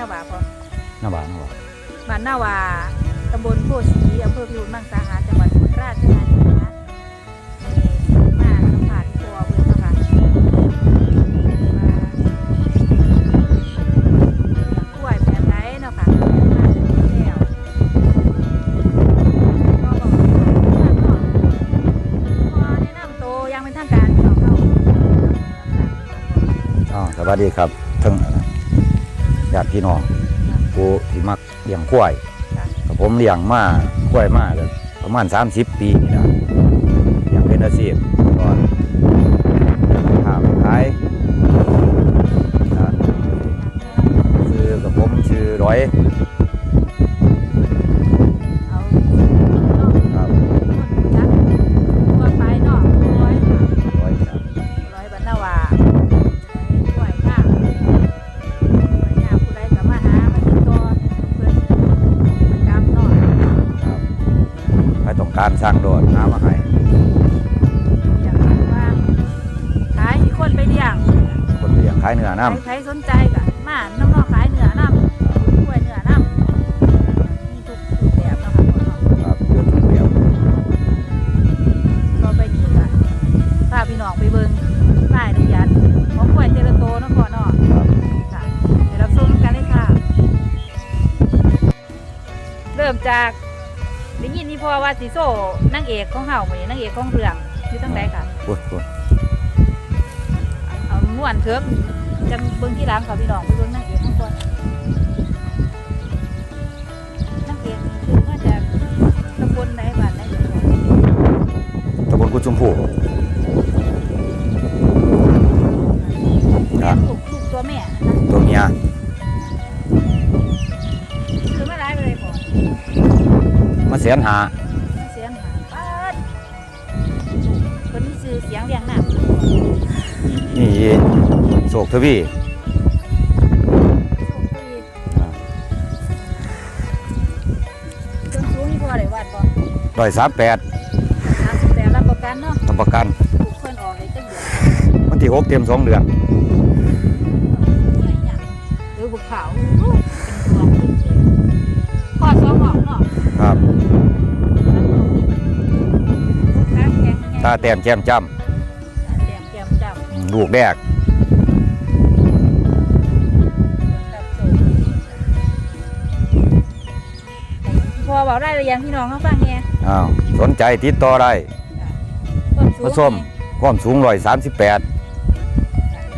นาวาหมู่บ้านน้าว่าตำบลโพสีอำเภอพิบูลมังสาหารจังหวัดอุบลราชธานีนะคะนี่มาสัมผัสตัวเบิ่งค่ะว่ากล้วยแบบไหนเนาะค่ะแล้วก็บอกว่าเนาะพอแนะนำตัวยังเป็นทางการของเขาอ๋อสวัสดีครับทั้ง ญาติพี่น้องผู้ที่มักเลี้ยงควายจ้ะกับผมเลี้ยงมาควายมาก็ประมาณ 30 ปีนี่นะเลี้ยงเป็นอาชีพก่อนข้าวขายนะชื่อกับผมชื่อร้อย สร้างโดดน้ำมาให้อยากรู้ว่าขายให้คนไปเลี้ยงคนเลี้ยงขายเนื้อน้ใครๆสนใจก็มาน้ำนอกขายเนื้อน้ำช่วยเนื้อน้ำมีทุกรูปแบบเนาะค่ะพ่อเนาะำครับเยอะทุกแบบก็ไปนี่ก็พาพี่น้องไปเบิ่งรายละเอียดของกล้วยเตลโตเนาะพ่อเนาะครับค่ะเดี๋ยวเราชมกันเลยค่ะ เริ่มจากได้ยินนี่พ่ อว่าสิโซ่นางเอกของเฮาหมือนนางเอกของเรื่องอยู่ตั้งใดค่ะโอ้ยโอ้ยเอาม่วนเถิกจังเบิ่งที่หลังค่ะพี่น้องไปเบิ่งนางเอกของก่อนนางเอกนี่คือมาจากตำบลไหนบ้านไหนอยู่ก่อนตำบลกุดชมพูแม่ลูกลูกตัวแม่นะคะตัวเมีย มาแสนหาเสียงหาปาดคนที่ซื้อเสียงเรียงหนักนี่โศกทวีต้นสูงนี่พอได้วัดบ่ร้อยสามแปดสามสิบแปดรับประกันเนาะทำประกันถูกเพิ่นออกเลยจังเดือนวันที่หกเตรียมสองเดือนอะไรอย่างหรือบุกเขาเป็น ตาแต้มแจ่มจ้ตาแต้มแก้มจำำลูกแรกกับโซ่พอบอกได้หรือยังพี่น้องเขาฟังแง่อ้าวสนใจติดต่อได้ต้นสูงผสมความสูงร้อยสามสิบแปด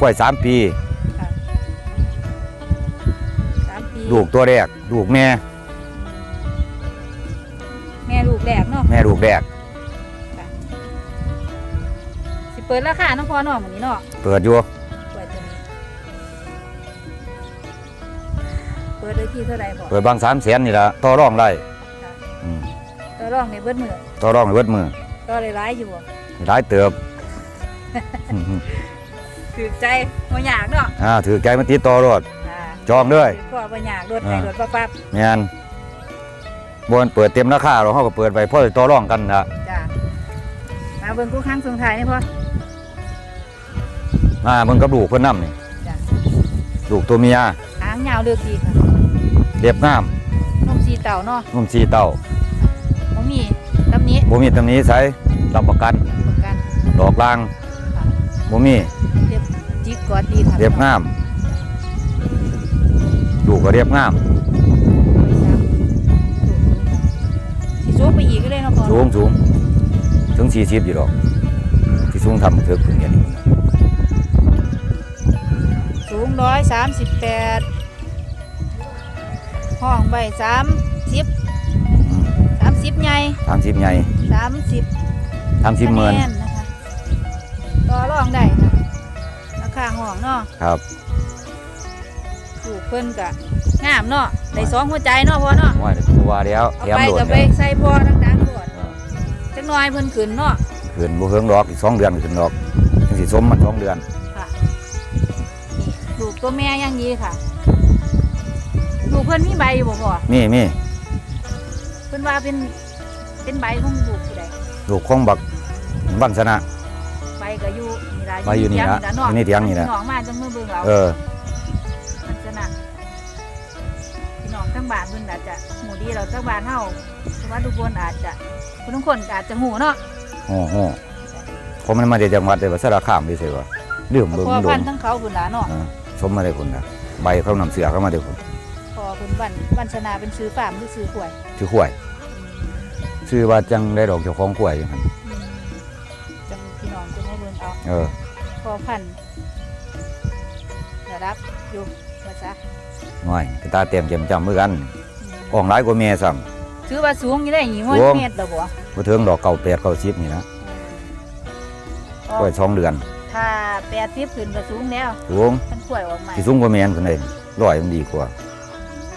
กล้วยสามปีค่ะสามปีลูกตัวแรก ลูกแม่ แม่ลูกแรกเนาะแม่ลูกแรก เปิดราคาเนาะพอเนาะหมื้นี้เนาะเปิดอยู่เปิดตัวนี้เปิดเลยที่เท่าไหร่พอเปิดบางสามแสนนี่ละต่อรองได้อืมตัวรองในเบิดมือต่อรองในเวิดมือก็เลยร้ายอยู่บ่หลายเติบถือใจบ่อยากเนาะอ่าถือใจมาติดต่อรถอ่าจองเลยก็บ่อยากรถไปอ่ารถปั๊บปั๊บแม่นบนเปิดเต็มราคาเราเขาก็เปิดไปเพราะต่อรองกันนะจ้ามาเบิ่งกู้ครั้งส่งท้ายนี่พอ มามึงกับลูกเพิ่นนํนี่จ้ะลูกตัวเมียหางยาวเลือกดีค่ะเรียบงามนมสีเต่าเนาะนุ่มสีเต้าบ่มีตำหนี้บ่มีตำหนี้ใช้รับประกันประกัน ดอกลางค่ะ บ่มีเรียบจิกกอดดีค่ะเรียบงามลูกก็เรียบงามสิสูงไปอีกก็เลยเนาะพอสูงสูงถึง40อยู่ดอกที่สูงทำถึกขึ้นอย่างนี้ ร้อยสามสิบแปดห้องใบสามสิบสามสิบใหญ่30ใหญ่สามสิบ30หมื่นคะแนะคะต่อรองได้นะราคาห้องเนาะครับ ถูกเพิ่นกะงามเนาะได้สองหัวใจเนาะพอเนาะว่าตัวเดียวเอาแถมไปโดดกับไปแล้วใส่พอดังๆโดดจักหน่อยเพิ่นขึ้นเนาะขึ้นบ่เฮิงดอกอีกสองเดือนก็ขึ้นดอกจังสิสมมันสองเดือนค่ะนี่ลูก ตัวแม่อย่างนี้ค่ะลูกเพิ่นมีใบอยู่บ่พ่อนี่มีเพิ่นว่าเป็นเป็นใบของลูกผู้ใดลูกของบักวันสนะใบก็อยู่นี่ล่ะใบอยู่นี่ล่ะเนาะอยู่ในเถียงนี่ล่ะพี่น้องมาจังมือเบิ่งเอาเออมันจะน่ะพี่น้องททั้งบ้านเพิ่นอาจจะหูดีเราทั้งบ้านเฮาแต่ว่าทุกคนอาจจะคุณทุกคนก็อาจจะหูเนาะโอ้โหเพราะมันมาจากจังหวัดเลยว่าสารคามดิเซ่ว่าดื่มเพเบิ่งราะโดพันนธุ์ทั้งเขาพุ่นล่ะเนาะอ่า สมมาได้คนนะใบเขานำเสือเข้ามาได้คนพอเพิ่นวันวันชนาเป็นซื้อฟาร์มหรือซื้อขวยชื่อขวยชื่อว่าจังได้ดอกเจ้าของขวยอยู่หั่นอืมจังพี่น้องจะให้เบิ่งเอาเออพอพันธุ์ระดับอยู่ว่าซะน้อยกระตาเต็มเต็มจำมือกันอืมออกหลายกว่าแม่ซ้ถือว่าสูงอยู่ได้หญิงว่าสูงเมตรแล้วบ่ำบ่ถึงดอกเก่าแปดเก่าสิบนี่นะอ๋อกล้วยสองเดือน ถ้า80ขึ้นก็สูงแล้วสูงมันกล้วยออกมาสิสูงกว่าแม่นคนใดร้อยมันดีกว่า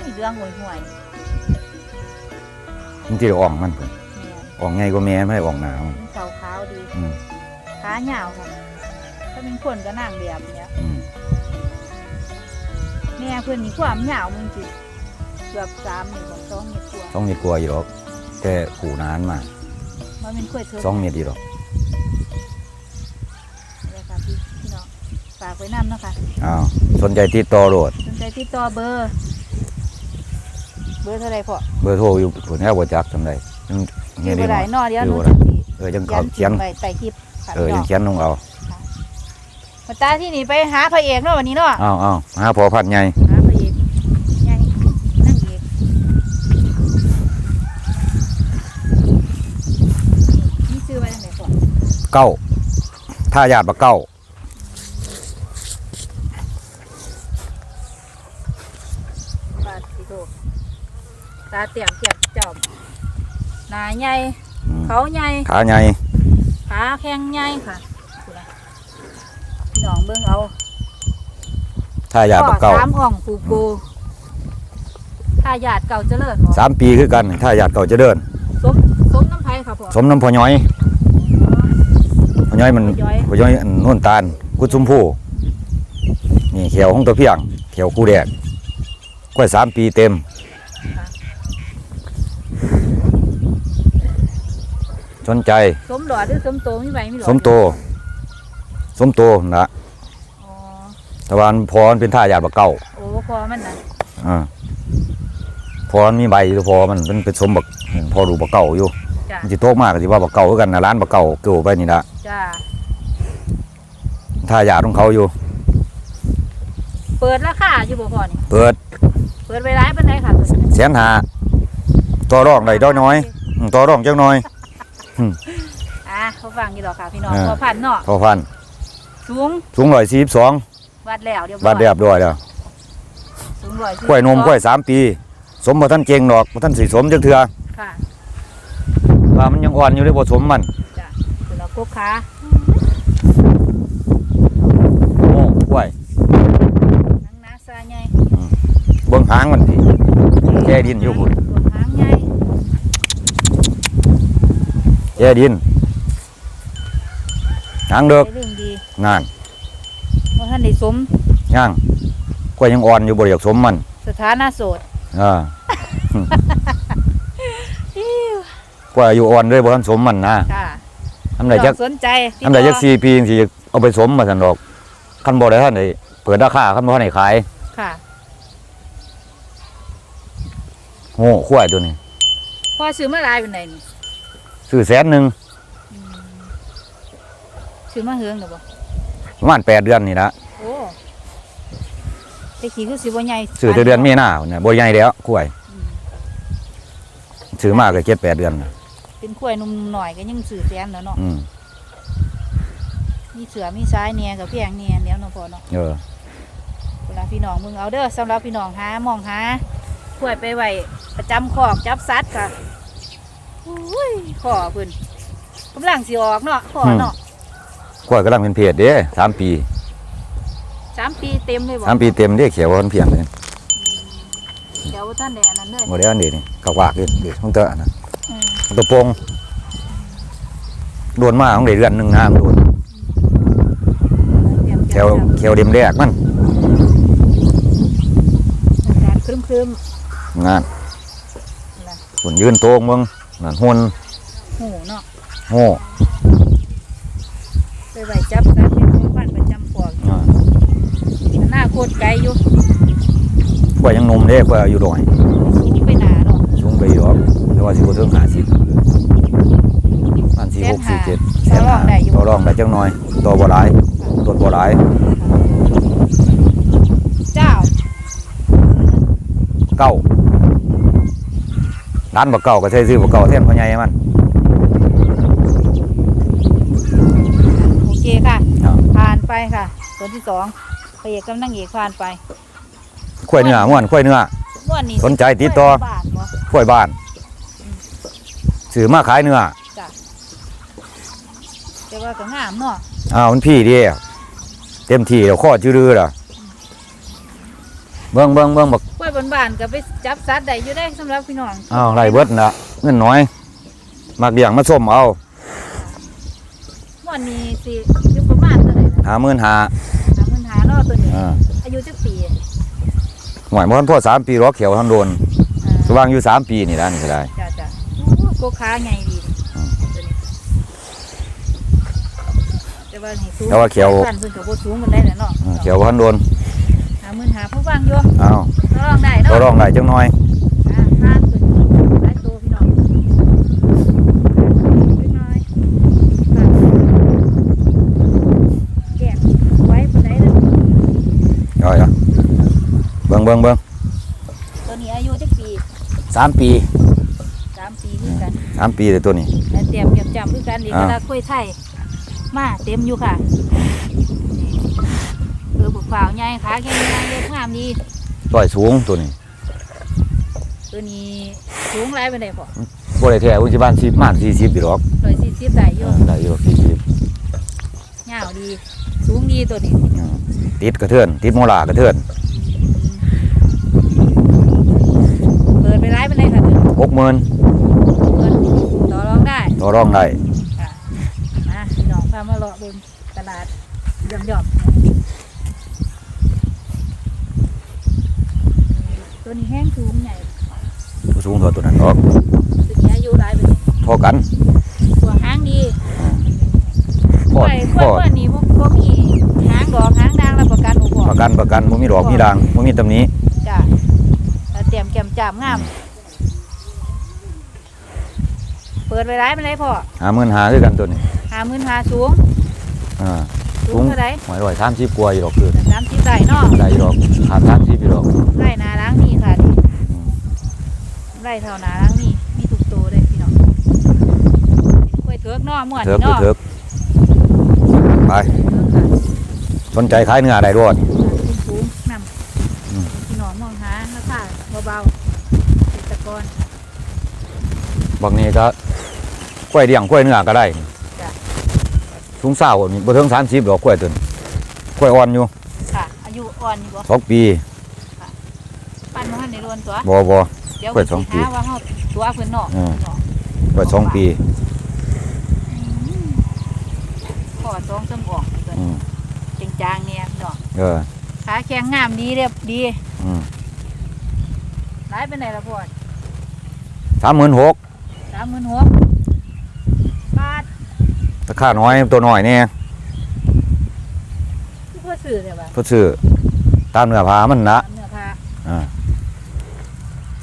มีเรื่องห่วยมันสิได้อ่องมันพุ่นๆแม่นอ่องใหญ่กว่าแม่ไม่ได้อ่องหนามันมันขาวขาวๆดีอืมขายาวค่ะถ้าเป็นคนก็นั่งแบบเนี้ยอืมแม่เพื่อนนี่ความยาวมันสิเกือบสามเมตรบอกสองเมตรกว่าสองเมตรกว่าอยู่ดอกแต่ขู่นานมามันเป็นกล้วยเถิดสองเมตรอยู่ดอก ไว้นำเนาะค่ะอ้าวสนใจติดต่อโลด สนใจติดต่อเบอร์ เบอร์เท่าไรพ่อเบอร์โทรอยู่ผลแค่บ่จักจำได้ยังคืนี่อนี่บ่ได้เนอเดี๋ยวอหยู่นูบ่จะได้สิเออจังยัเขานเขียนไว้ใต้คลิปค่ะเออพี่น้ยัองงเขียนลงเอามาตาที่นี่ไปหาพระเอกเนาะวันนี้เนาะ อ้าวอ้าวหาพอพัดใหญ่หาพระเอกใหญ่นั่งเอกนี่ชื่อไว้ยังไงพ่อเก้าถ้าญาติบ่เก้า บาทสิโต ตาเตี่ยมเตียบจอมหนาใหญ่อืมเขาใหญ่ขาใหญ่ขาแข็งใหญ่ค่ะพูดนะพี่น้องเบิ่งเอาถ้าญาติบ่เก้าสามอ่องปูปูถ้าญาติเก่าเจริญบ่สามปีคือกัน ถ้าญาติเก่าจะเดิน สมสมน้ำไผ่ค่ะพ่อสมน้ำพอย้อยพอย้อยมันย้อยพอย้อยอันโน่นตาล กุดชมพูนี่เขียวของตัวเพียง เขียวคู่แดกกล้วยสามปีเต็ม สนใจสมหลอดหรือสมโตมีใบมีหลอดสมโต สมโตนะอ๋อแต่ว่ามันพอมันเป็นท่ายาดบะเก่าโอ้พอมันน่ะอ่าพอมันมีใบอยู่พอมันเป็นเป็นสมบักพอดูบะเก่าอยู่จ้ามันจะโตกมากก็สิว่าบะเก่าคือกันนะร้านบะเก่าเกี่ยวไปนี่ละจ้าท่ายาดของเขาอยู่ เปิดราคาอยู่บ่พ่อนี่เปิดเปิดไว้ร้ายปานใดค่ะตัวนี้แสนหาต่อรองได้ด้อยน้อยอืมต่อรองจังน้อย อะเขาฟังอยู่ดอกค่ะพี่น้องเออพอพันเนาะพอพันสูงสูงร้อยสี่สิบสองวัดแล้วเรียบร้อยบาทเรียบร้อยแล้วสูงร้อยกล้วยนมกล้วยสามปี สมบ่ท่านเก่งดอกบ่ท่านสีสมจังเถื่อค่ะว่ามันยังอ่อนอยู่เลยบ่สมมันจ้ะคือเรากบขาโอ้กล้วยนังนาซาใหญ่เบิ่งหางมันสิแช่ดินอยู่พุ่น ตัวหางใหญ่ แช่ดินหางเด็กได้เรื่องดีงานว่าท่านได้สมย่างกล้วยยังอ่อนอยู่บ่อยากสมมันสถานะโสดอ่า อิ๊วกล้วยอายุอ่อนเลยบ่ทันสมมันนะค่ะทำได้จักสนใจติดทำได้จักต่อสี่ปีจังสิเอาไปสมมาซั่นดอกคันบ่ได้ท่านได้เปิดราคาคันบ่ทันได้ขายค่ะโอ้กล้วยตัวนี้พ่อซื้อมาหลายเป็นไหนนี่ ซื้อแสนหนึงอืมซื้อมาเฮืองหรือบ่ประมาณ8เดือนนี่นะโอ้แต่ขี้คือสิบ่ใหญ่ซื้อแต่เดือนมีนาเนี่ยบ่ใหญ่แล้วกล้วยอืมซื้อมาก็7 8เดือนน่ะเป็นกล้วยหนุ่มๆหน่อยก็ยังซื้อแสนแล้วเนาะอืมมีเสือมีซ้ายเนี่ยกับเพียงเนี่ยเดี๋ยวเนาะพ่อเนาะเออเวลาพี่น้องมึงเอาเด้อสำหรับพี่น้องหามองหากล้วยไปไว้ประจำคอกจับสัตว์ค่ะ อุ้ยขอเพิ่นกำลังสิออกเนาะขอเนาะกล้วยกำลังเป็นเพศเด้สามปีสามปีเต็มเลยบ่สามปีเต็มเด้เขียวมันเพียงเลยเดี๋ยวท่านได้อันนั้นเลยบ่ได้อันนี้นี่กวากนี่เด็ของเตอะนะอืมตัวโปงโดนมาของได้เดือนหนึงน้ำโดนเตรียมแขวแขวเด็มแรกมันอากาศครึ้มงานๆนะฝนยืนโตงมึง นั่นหุ่นหูเนาะโง่ไปไว้จับสัตว์เป็นของบ้านประจำคอกอ่าหน้าโคตรไกลอยู่กล้วยยังหนมเด้กล้วยอายุดอยอแต่ว่าสิบ่ถึง50มัน4 6 4 7ต่อรองได้อยู่ต่อรองได้จังน้อยต่อบ่หลายตดบ่หลายเจ้าเก้า ร้านบ่เก่าก็ใช้ซื้อบ่เก่าแทนพ่อใหญ่มัน โอเคค่ะ ครับ ผ่านไปค่ะตัวที่สองพระเอกกับนางเอกผ่านไปข้วยเนื้อม่วนข้วยเนื้อ ม่วนนี่สนใจติดต่อ บาทบ่ข้วยบ้านซื้อมาขายเนื้อแต่ว่าก็งามเนาะอ้าวมันพี่เดิเต็มที่แล้วข้อจื้อๆล่ะเบิ่งเบิ่งเบิ่งบัก กล้วยบานๆก็ไปจับสัตว์ได้อยู่ได้สำหรับพี่น้องอ้าวไรเบิดน่ะเงินน้อยมักเลี้ยงมาส้มเอาม่วนนี่สิอยู่ประมาณเท่าไหร่นะหาหมื่นหาสามหมื่นห้าเนาะตัวนี้อ่าอายุจักปีหวยมันพ่อสามปีรอเขียวทันโดนอ่าสว่างอยู่สามปีนี่ละนี่ก็ได้จ้าจ้าโอ้โกค้าใหญ่ดีอืมตัวนี้แต่ว่านี่สูงแต่ว่าเขียวพันเพิ่นก็บ่สูงมันได้แหละเนาะอ่าเขียวทันโดน หาหมื่นหาผู้ฟังอยู่อ้าวลองได้ต่อเนาะรองได้จังน้อยอ่าทานเพิ่นหลายตัวพี่น้องเล็กน้อยค่ะแกะไว้ปานใดเด้อย่อยอะเบิ่งเบิ่งเบิ่งตัวนี้อายุจักปีสามปีสามปีคือกันสามปีเลยตัวนี้ แต่เตรียมเก็บจำคือกันอีกอ่าเวลาคุยไทยมาเต็มอยู่ค่ะนี่ เออบุกฝ่าวใหญ่ขาแข็งใหญ่เล็บงามดีต่อยสูงตัวนี้ตัวนี้สูงไรไปไหนพอบ่ได้แท้อุจิบานสิบมานสี่สิบอยู่หรอกร้อยสี่สิบได้อยู่อ่าได้อยู่หรอกสี่สิบยาวดี สูงดีตัวนี้ติดกระเทือน ติดโมลากระเทือนเปิดไปร้ายไปไหนค่ะตัวหกหมื่นเปิดต่อรองได้ ต่อรองได้ค่ะนะพี่น้องพามาเลาะบนตลาดย่อมย่อมๆตัว นี้แห้งสูงใหญ่สูงกว่าตัวนั้นหรอกตัวนี้อายุร้ายไปไหนเท่ากันตัวหางดีพอดไอ้กพล้วยอดกล้วยนี่พวกพวกมีหางดอกหางนางรับประกันอุปประกันประกันบ่มีดอกมีด่างบ่มีตำหนี้จ้ะแล้วเตรียมแก้มจามงาม เปิดไว้ร้ายมันไรพ่อหาหมื่นหาคือกันตัวนี้หามื่นหาสูงอ่า สูงเท่าไรหอยร้อยสามสิบกว่าอยู่หรอกคือสามสิบไร่เนาะได้อยู่หรอกขาดสามสิบอยู่หรอกไร่นาล้างนี่ค่ะนี่ไร่เท่านาล้างนี่มีทุกตัวเลยพี่น้องกล้วยเถือกเนาะม่วนเถิกนี่คือเนาะเถิกไปเถือกค่ะสนใจขายเนื้อได้ด้วยสูงๆนอืมำพี่น้องมองหาราคาเบาๆเกษตรกรบางนี้ก็กล้วยเดี่ยงกล้วยเนื้อก็ได้จ้ะ สูงเศร้านี่บ่ถึงสามสิบดอกกล้วยตัวนี้กล้วยอ่อนอยู่ค่ะ อายุอ่อนอยู่บ่สองปีปั้นมาให้ในรวนตัวบ่บ่เดี๋ยวกล้วยสองปีหาว่าเฮาตัวเพิ่นเนาะอืมเนาะกล้วยสองปีขอสองสมองเพิ่นอืมจงจางเนี่ยเนาะเออขาแข็งงามดีเรียบดีอืมหลายเป็นไหนละพ่อสามหมื่นหกสามหมื่นหกบาท ราคาน้อยตัวน้อยเนี่ยที่พ่อซื้อเนี่ยบ่เพื่อซื้อตามเนื้อผ้ามันนะเนื้อผ้าอ่า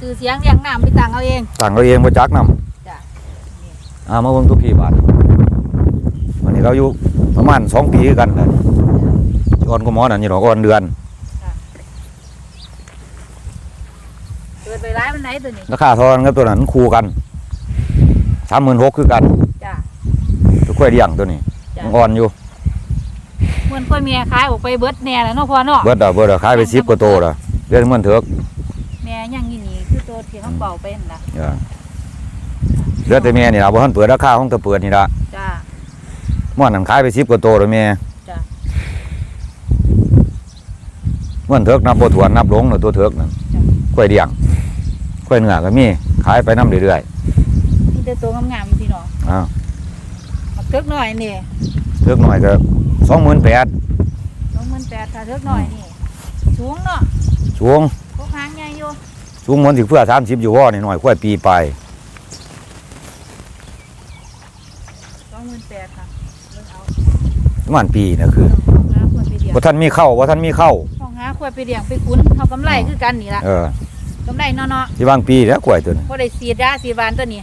ซื้อเสียงเรียงน้ำไปตังเอาเองสั่งเราเองบ่จักนำจ้ะนี่อ่ามาเบิ่งทุกพี่บาทวันนี้เราอยู่ประมาณสองปีคือกันนะอ่อนก็หมอนั่นนี่หรอกอ่อนเดือนเปิดไปร้ายมันไหนตัวนี้ราคาเทอนกับตัวนั้นคู่กันสามหมื่นหกคือกันจ้ะตัว กล้วยเดี่ยงตัวนี้จ้ะ ยังอ่อนอยู่เหมือนค่อยเมียขายออกไปเบิดแน่แล้วเนาะพ่อเนาะเบิดอะเบิดอะขายไปสิบกว่าโตละเดือนมันเถอะแม่ยังยี่นี่คือตัวที่เขาเป่าเป็นนะเออเดือนแต่แม่นี่ล่ะบ่ทันเปิดราคาของแตะเปิดนี่ล่ะจ้า ม่วนนั่นขายไปสิบกว่าโตแล้วแม่จ้ะ ม่วนเถอะนับบ่ถ้วนนับลงแล้วตัวเถอะนั่นกล้วยเดี่ยงกล้วยเนื้อก็มีขายไปนํเรื่อยมีแต่ตัวงามๆอยู่พี่น้องๆอ้าวมา เทิกหน่อยนี่เถอะหน่อยก็28,000สองหมื่นแปดถ้าเทิกหน่อยนี่สูงเนาะสูงพวกหางใหญ่อยู่สูงเหมือนสิเพื่อ30อยู่ว่อนี่หน่อยกล้วยปีไปสองหมื่นแปดค่ะเบิ่งเอาประมาณปีนะคือห้องหาขวดไปเดียงบ่ทันมีเข้าบ่ทันมีเข้าห้องหาขวดไปเดียงไปคุ้นเขากำไรคือกันนี่ล่ะเออกำไรเนาะเนาะที่บางปีแล้วกล้วยตัวนี้บ่ได้สีดยาสีดหวานตัวนี้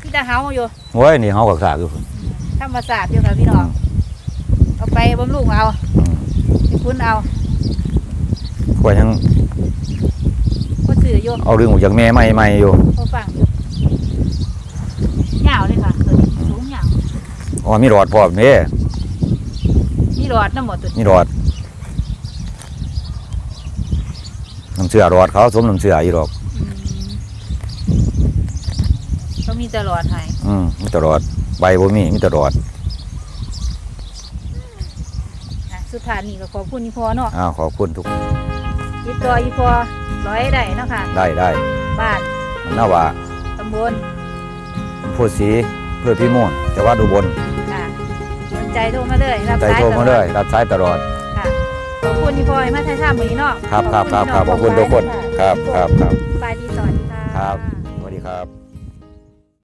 ที่ตาเฮาอยู่โอ้ยนี่เฮาก็สากอยู่พุ่น ธรรมศาสตร์อยู่ค่ะพี่น้องเอาไปบำรุงเอาอืมไปคุ้นเอากล้วยยังก็ซื้ออยู่เอาเรื่องออกจากแม่ใหม่ๆอยู่เขาฟังอยู่ยาวเลยค่ะตัวนี้สูงยาวอ๋อมีหลอดพร้อมเด้มีหลอดน้ำหมดตัวนี้มีหลอดน้ำเสือหลอดเขาสมน้ำเสืออีหรอกอืมเขามีแต่หลอดให้อืมมีแตหลอด ใบบ่มีมีแตหลอดอะสุดท้ายนี่ก็ขอบคุณอีพอเนาะอ้าวขอบคุณทุกติดต่ออีพอร้อยได้เนาะค่ะ ได้ได้บ้านมันน่าว่าตำบลพูดสีเพื่อพี่ม่วนจังหวัดอุบลค่ะสนใจโทรมาเลยรับใจสายโทรตลมาอดเลยรับสายตลอด ค่ะขอบคุณอีพอยมาถ่ายทำวันนี้เนาะครับครับครับครับขอบคุณทุกคน ครับครับครับบายดีสวัสดีค่ะ ครับสวัสดีครับ